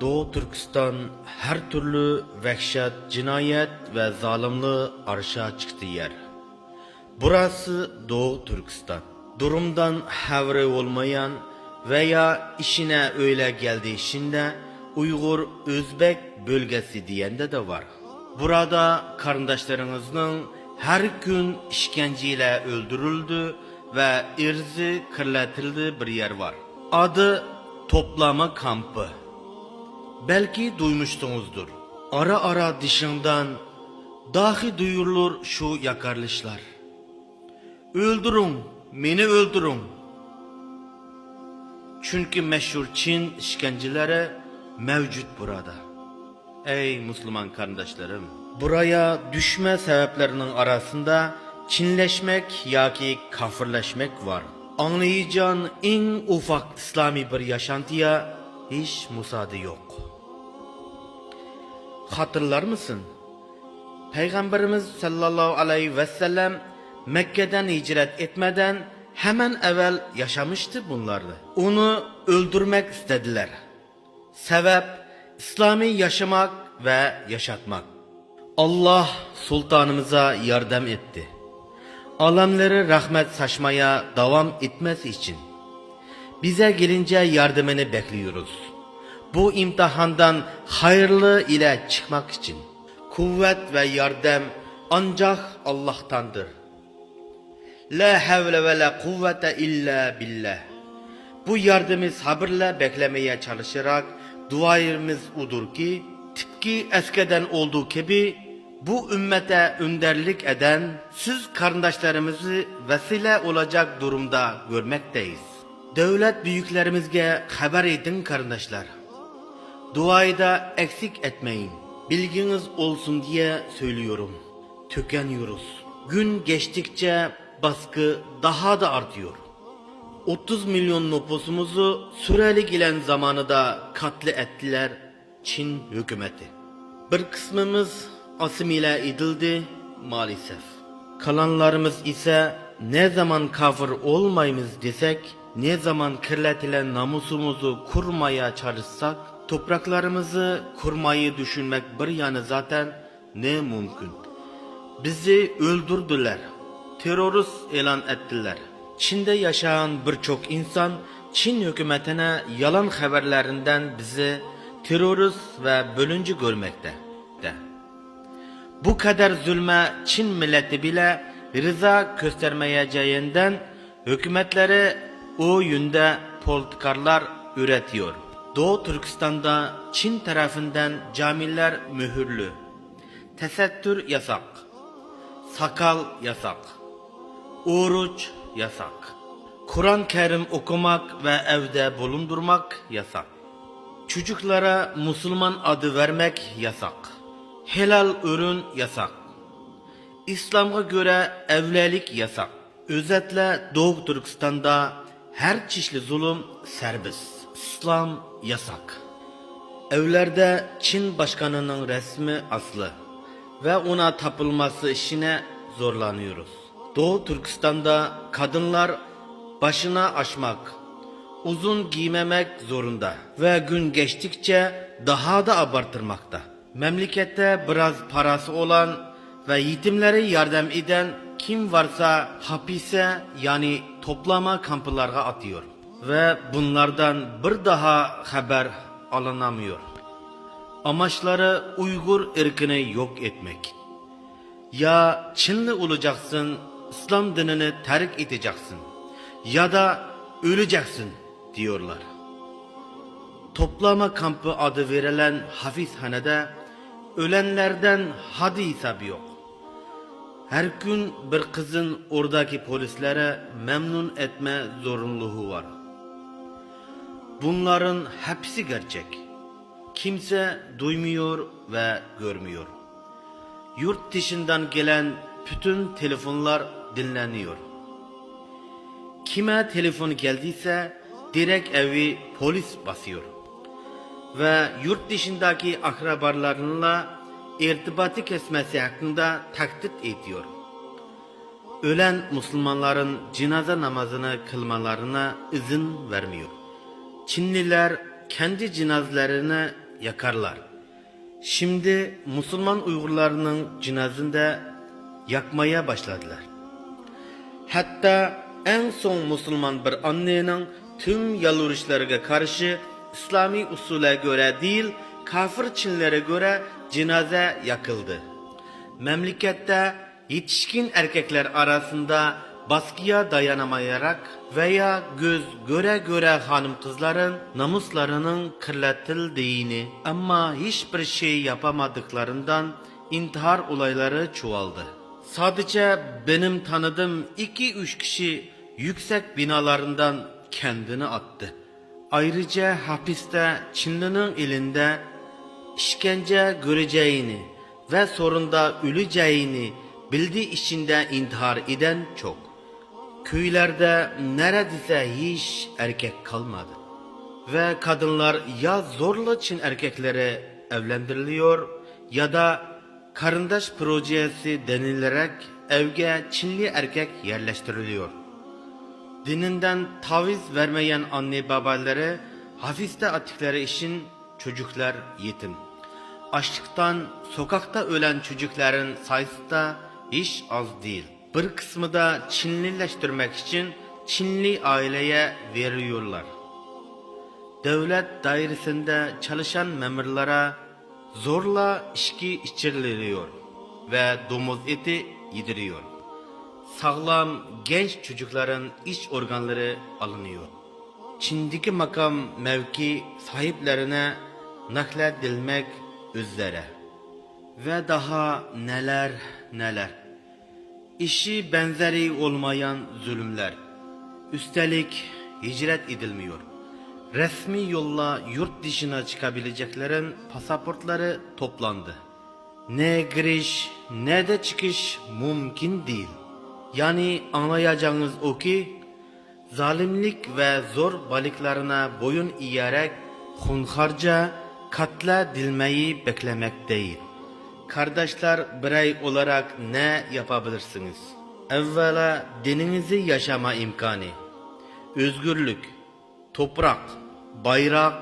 Doğu Türkistan her türlü vahşet, cinayet ve zalimliği arşa çıktı yer. Burası Doğu Türkistan. Durumdan havre olmayan veya işine öyle geldiği işinde Uygur Özbek bölgesi diyende de var. Burada kardeşlerinizin her gün işkenceyle öldürüldü ve irzi kirletildi bir yer var. Adı toplama kampı. Belki duymuşsunuzdur. Ara ara dışından dahi duyulur şu yakarlışlar. Öldürün, beni öldürün. Çünkü meşhur Çin işkenceleri mevcut burada. Ey Müslüman kardeşlerim, buraya düşme sebeplerinin arasında Çinleşmek yaki kafirleşmek var. Anlayacağın en ufak İslami bir yaşantıya hiç müsaade yok. Hatırlar mısın? Peygamberimiz sallallahu aleyhi ve sellem Mekke'den hicret etmeden hemen evvel yaşamıştı bunlardı. Onu öldürmek istediler. Sebep İslami yaşamak ve yaşatmak. Allah sultanımıza yardım etti. Alemlere rahmet saçmaya devam etmesi için. Bize gelince yardımını bekliyoruz. Bu imtihandan hayırlı ile çıkmak için. Kuvvet ve yardım ancak Allah'tandır. La havle ve la kuvvete illa billah. Bu yardımı sabırla beklemeye çalışarak duayımız odur ki tıpkı eskiden olduğu gibi bu ümmete önderlik eden siz kardeşlerimizi vesile olacak durumda görmekteyiz. Devlet büyüklerimizge haber edin kardeşler. Duayı da eksik etmeyin. Bilginiz olsun diye söylüyorum. Tükeniyoruz. Gün geçtikçe baskı daha da artıyor. 30 milyon nüfusumuzu süreli gelen zamanı da katli ettiler Çin hükümeti. Bir kısmımız asimile edildi maalesef. Kalanlarımız ise ne zaman kafir olmayımız desek, ne zaman kirletilen namusumuzu kurmaya çalışsak, topraklarımızı kurmayı düşünmek bir yanı zaten ne mümkün. Bizi öldürdüler, terörist ilan ettiler. Çin'de yaşayan birçok insan Çin hükümetine yalan haberlerinden bizi terörist ve bölüncü görmekte. De. Bu kadar zulme Çin milleti bile rıza göstermeyeceğinden hükümetleri o yönde politikalar üretiyor. Doğu Türkistan'da Çin tarafından camiler mühürlü. Tesettür yasak. Sakal yasak. Oruç yasak. Kur'an-ı Kerim okumak ve evde bulundurmak yasak. Çocuklara Müslüman adı vermek yasak. Helal ürün yasak. İslam'a göre evlilik yasak. Özetle Doğu Türkistan'da her çeşitli zulüm serbest. İslam yasak. Evlerde Çin başkanının resmi aslı ve ona tapılması işine zorlanıyoruz. Doğu Türkistan'da kadınlar başına açmak, uzun giymemek zorunda ve gün geçtikçe daha da abartırmakta. Memlekette biraz parası olan ve yetimlere yardım eden kim varsa hapise yani toplama kamplarına atıyor ve bunlardan bir daha haber alınamıyor. Amaçları Uygur ırkını yok etmek. Ya Çinli olacaksın, İslam dinini terk edeceksin ya da öleceksin diyorlar. Toplama kampı adı verilen hafizhanede ölenlerden hadi hesabı yok. Her gün bir kızın oradaki polislere memnun etme zorunluluğu var. Bunların hepsi gerçek. Kimse duymuyor ve görmüyor. Yurt dışından gelen bütün telefonlar dinleniyor. Kime telefon geldiyse direkt evi polis basıyor. Ve yurt dışındaki akrabalarıyla irtibatı kesmesi hakkında taklit ediyor. Ölen Müslümanların cenaze namazını kılmalarına izin vermiyor. Çinliler kendi cenazelerini yakarlar. Şimdi Müslüman Uygurlarının cenazinde yakmaya başladılar. Hatta en son Müslüman bir annenin tüm yalvarışlarına karşı İslami usule göre değil, kafir Çinlere göre cenaze yakıldı. Memlekette yetişkin erkekler arasında baskıya dayanamayarak veya göz göre göre hanım kızların namuslarının kirletildiğini ama hiçbir şey yapamadıklarından intihar olayları çoğaldı. Sadece benim tanıdığım 2-3 kişi yüksek binalarından kendini attı. Ayrıca hapiste Çinlinin elinde işkence göreceğini ve sonunda öleceğini bildiği içinde intihar eden çok. Köylerde neredeyse hiç erkek kalmadı. Ve kadınlar ya zorla Çin erkekleri evlendiriliyor ya da karındaş projesi denilerek evge Çinli erkek yerleştiriliyor. Dininden taviz vermeyen anne babaları hafiste attıkları için çocuklar yetim. Açlıktan sokakta ölen çocukların sayısı da hiç az değil. Bir kısmı da Çinlileştirmek için Çinli aileye veriyorlar. Devlet dairesinde çalışan memurlara zorla içki içiriliyor ve domuz eti yediriyor. Sağlam genç çocukların iç organları alınıyor. Çin'deki makam mevki sahiplerine nakledilmek üzere. Ve daha neler neler. İşi benzeri olmayan zulümler. Üstelik hicret edilmiyor. Resmi yolla yurt dışına çıkabileceklerin pasaportları toplandı. Ne giriş ne de çıkış mümkün değil. Yani anlayacağınız o ki zalimlik ve zor balıklarına boyun eğerek hunharca katledilmeyi beklemek değil. Kardeşler birey olarak ne yapabilirsiniz? Evvela dininizi yaşama imkanı, özgürlük, toprak, bayrak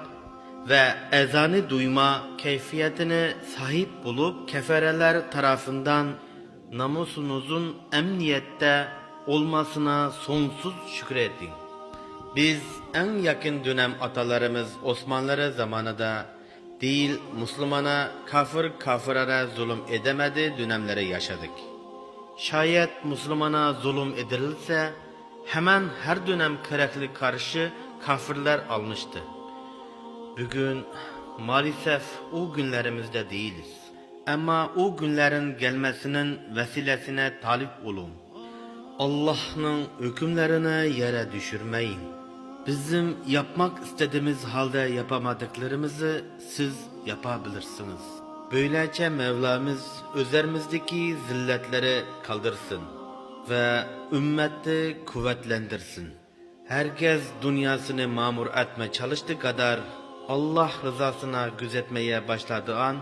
ve ezanı duyma keyfiyetine sahip bulup kefereler tarafından namusunuzun emniyette olmasına sonsuz şükredin. Biz en yakın dönem atalarımız Osmanlıları zamanında değil Müslümana kafir kafirara zulüm edemedi dönemleri yaşadık. Şayet Müslümana zulüm edilirse hemen her dönem gerekli karşı kafirler almıştı. Bugün maalesef o günlerimizde değiliz. Ama o günlerin gelmesinin vesilesine talip olun. Allah'ın hükümlerini yere düşürmeyin. Bizim yapmak istediğimiz halde yapamadıklarımızı siz yapabilirsiniz. Böylece Mevlamız üzerimizdeki zilletleri kaldırsın ve ümmeti kuvvetlendirsin. Herkes dünyasını mamur etme çalıştığı kadar Allah rızasına gözetmeye başladığı an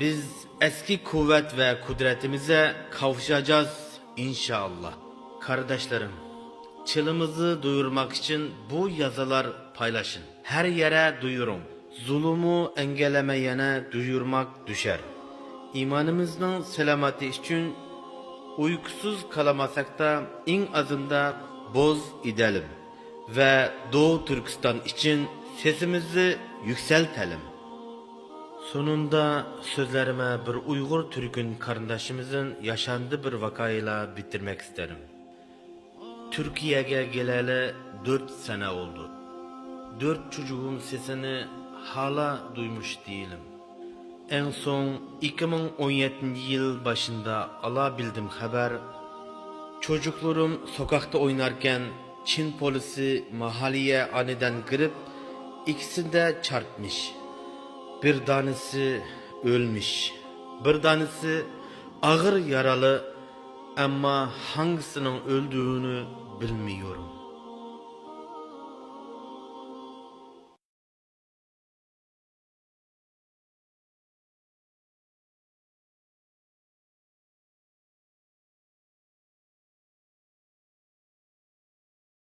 biz eski kuvvet ve kudretimize kavuşacağız inşallah. Kardeşlerim, çılımızı duyurmak için bu yazılar paylaşın. Her yere duyurun. Zulümü engellemeyene duyurmak düşer. İmanımızın selameti için uykusuz kalamasak da en azında boz edelim. Ve Doğu Türkistan için sesimizi yükseltelim. Sonunda sözlerime bir Uygur Türk'ün kardeşimizin yaşandığı bir vakayla bitirmek isterim. Türkiye'ye geleli dört sene oldu. Dört çocuğun sesini hala duymuş değilim. En son 2017 yıl başında alabildim haber. Çocuklarım sokakta oynarken Çin polisi mahalleye aniden girip ikisini de çarpmış. Bir tanesi ölmüş. Bir tanesi ağır yaralı ama hangisinin öldüğünü bilmiyorum.